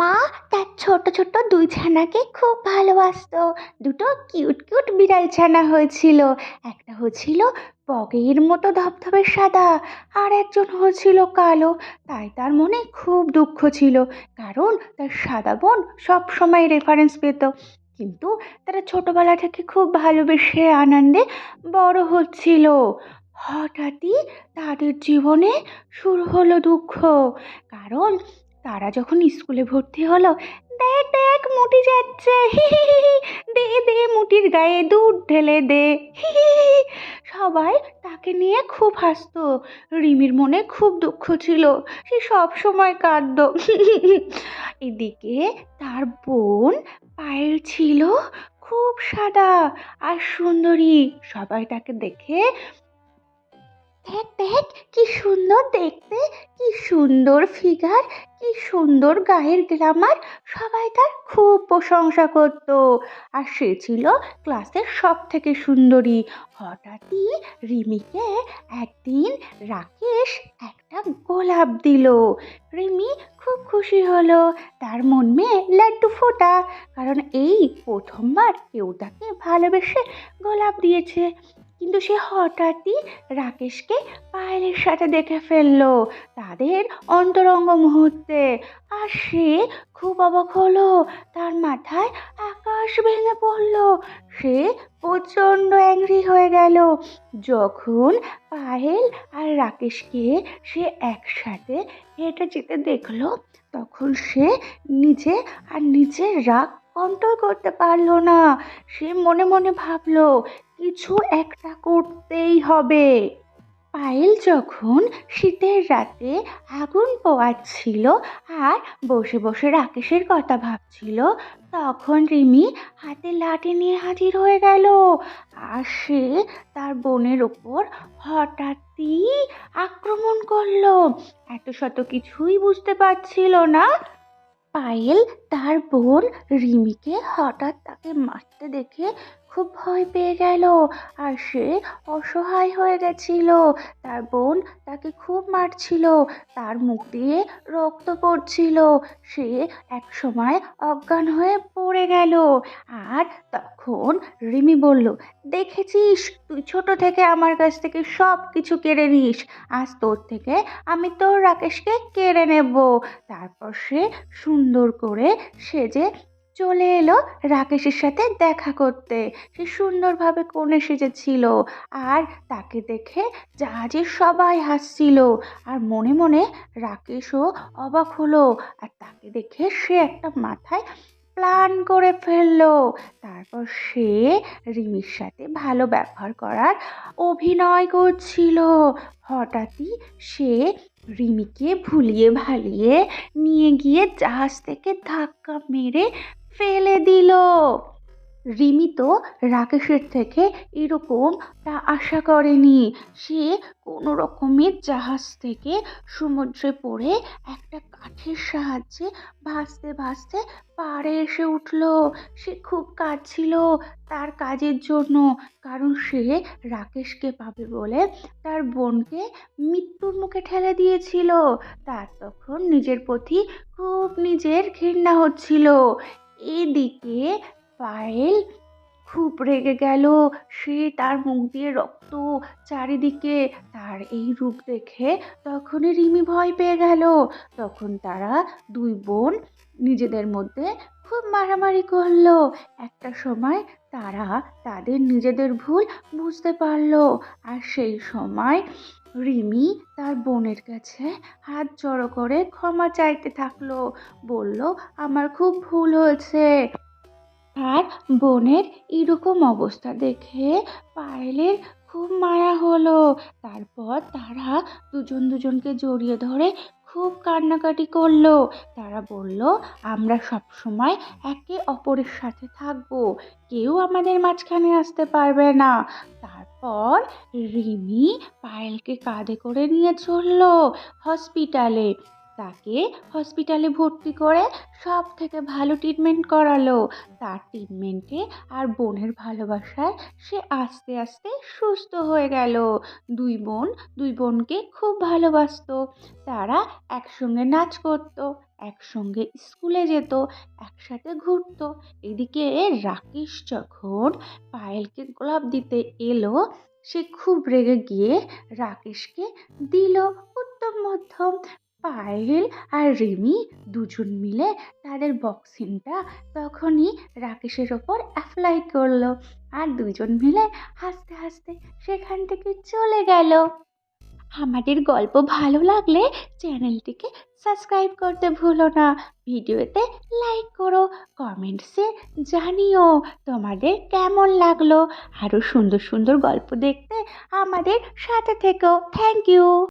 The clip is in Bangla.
মা তার ছোট ছোট দুই ছানাকে খুব ভালোবাসতো। দুটো কিউট কিউট বিড়াল ছানা হয়েছিল। একটা হয়েছিল বগের মতো ধবধবে সাদা আর একজন হয়েছিল কালো। তাই তার মনে খুব দুঃখ ছিল, কারণ তার সাদা বোন সব সময় রেফারেন্স পেত। কিন্তু তারা ছোটবেলা থেকে খুব ভালোবেসে আনন্দে বড় হচ্ছিল। হঠাৎই তাদের জীবনে শুরু হলো দুঃখ, কারণ তারা যখন স্কুলে ভর্তি হলো, দেখ দেখ, মুটি যাচ্ছে। দে দে, মুটির গায়ে দুধ ঢেলে দে। সবাই তাকে নিয়ে খুব হাসতো। রিমির মনে খুব দুঃখ ছিল। সে সব সময় কাঁদতো। এদিকে তার বোন পায়েল ছিল খুব সাদা আর সুন্দরী। সবাই তাকে দেখে দেখ দেখ, কি সুন্দর দেখতে, কি সুন্দর ফিগার কি সুন্দর গায়ের গ্লামার সবাই তার খুব প্রশংসা করত। আর সে ছিল ক্লাসের সব থেকে সুন্দরী। হঠাৎই রিমিকে একদিন রাকেশ একটা গোলাপ দিল। রিমি খুব খুশি হলো, তার মন মেয়ে লাড্ডু ফোটা, কারণ এই প্রথমবার কেউ তাকে ভালোবেসে গোলাপ দিয়েছে। কিন্তু সে হঠাৎই রাকেশকে পায়েলের সাথে দেখে ফেলল তাদের অন্তরঙ্গ মুহূর্তে। আর সে খুব অবাক হলো, তার মাথায় আকাশ ভেঙে পড়ল। সে প্রচণ্ড অ্যাংরি হয়ে গেল। যখন পায়েল আর রাকেশকে সে একসাথে হেঁটে যেতে দেখল, তখন সে নিজে আর নিজের রাগ কন্ট্রোল করতে পারল না। সে মনে মনে ভাবলো কিছু একটা করতেই হবে। পায়েল যখন শীতের রাতে আগুন পোয়াচ্ছিল আর বসে বসে রাকেশের কথা ভাবছিল, তখন রিমি হাতে লাঠি নিয়ে হাজির হয়ে গেল আর সে তার বোনের ওপর হঠাৎই আক্রমণ করল। এত শত কিছুই বুঝতে পারছিল না। পায়েল তার বোন রিমিকে হঠাৎ তাকে মারতে দেখে খুব ভয় পেয়ে গেল আর সে অসহায় হয়ে গেছিল। তার বোন তাকে খুব মারছিল, তার মুখ দিয়ে রক্ত পড়ছিল। সে একসময় অজ্ঞান হয়ে পড়ে গেল আর তখন রিমি বলল, দেখেছিস, তুই ছোট থেকে আমার কাছ থেকে সব কিছু কেড়ে নিস। আজ তোর থেকে আমি তোর রাকেশকে কেড়ে নেব। তারপর সে সুন্দর করে সেজে চলে এলো রাকেশের সাথে দেখা করতে। সে সুন্দরভাবে কোণে সেজেছিল আর তাকে দেখে জাহাজের সবাই হাসছিল। আর মনে মনে রাকেশও অবাক হলো আর তাকে দেখে সে একটা মাথায় প্ল্যান করে ফেলল। তারপর সে রিমির সাথে ভালো ব্যবহার করার অভিনয় করছিল। হঠাৎই সে রিমিকে ভুলিয়ে ভালিয়ে নিয়ে গিয়ে জাহাজ থেকে ধাক্কা মেরে ফেলে দিল। রিমি তো রাকেশের থেকে এরকম তা আশা করেনি। সে কোনো রকমের জাহাজ থেকে সমুদ্রে পড়ে একটা কাঠের সাহায্যে ভাসতে ভাসতে পাড়ে এসে উঠল। সে খুব কাঁদছিল তার কাজের জন্য, কারণ সে রাকেশকে পাবে বলে তার বোনকে মৃত্যুর মুখে ঠেলে দিয়েছিল। তার তখন নিজের প্রতি খুব নিজের ঘৃণা হচ্ছিল। এদিকে পায়েল খুব রেগে গেল। সে তার মুখ দিয়ে রক্ত চারিদিকে, তার এই রূপ দেখে তখনই রিমি ভয় পেয়ে গেল। তখন তারা দুই বোন নিজেদের মধ্যে খুব মারামারি করল। একটা সময় তারা তাদের নিজেদের ভুল বুঝতে পারল আর সেই সময় রিমি তার বোনের কাছে হাত জড়ো করে ক্ষমা চাইতে থাকল। বলল, আমার খুব ভুল হয়েছে। আর বোনের এরকম অবস্থা দেখে পায়েলের খুব মায়া হলো। তারপর তারা দুজন দুজনকে জড়িয়ে ধরে খুব কান্নাকাটি করল। তারা বলল, আমরা সব সময় একে অপরের সাথে থাকব। কেউ আমাদের মাঝখানে আসতে পারবে না। তারপর রিমি পায়েলকে কাঁধে করে নিয়ে চলল হসপিটালে। তাকে হসপিটালে ভর্তি করে সব থেকে ভালো ট্রিটমেন্ট করালো। তার ট্রিটমেন্টে আর বোনের ভালোবাসায় সে আস্তে আস্তে সুস্থ হয়ে গেল। দুই বোন, দুই বোনকে খুব ভালোবাসতো। তারা একসঙ্গে নাচ করতো। একসঙ্গে স্কুলে যেত, একসাথে ঘুরতো। এদিকে রাকেশ যখন পায়েলকে গোলাপ দিতে এলো, সে খুব রেগে গিয়ে রাকেশকে দিল। উত্তম, মধ্যম, পায়েল আর রিমি দুজন মিলে তাদের বক্সিংটা তখনই রাকেশের ওপর অ্যাপ্লাই করল। আর দুজন মিলে হাসতে হাসতে সেখান থেকে চলে গেল। আমাদের গল্প ভালো লাগলে চ্যানেলটিকে সাবস্ক্রাইব করতে ভুলো না। ভিডিওতে লাইক করো, কমেন্টসে জানিও তোমাদের কেমন লাগল। আরও সুন্দর সুন্দর গল্প দেখতে আমাদের সাথে থেকো। Thank you.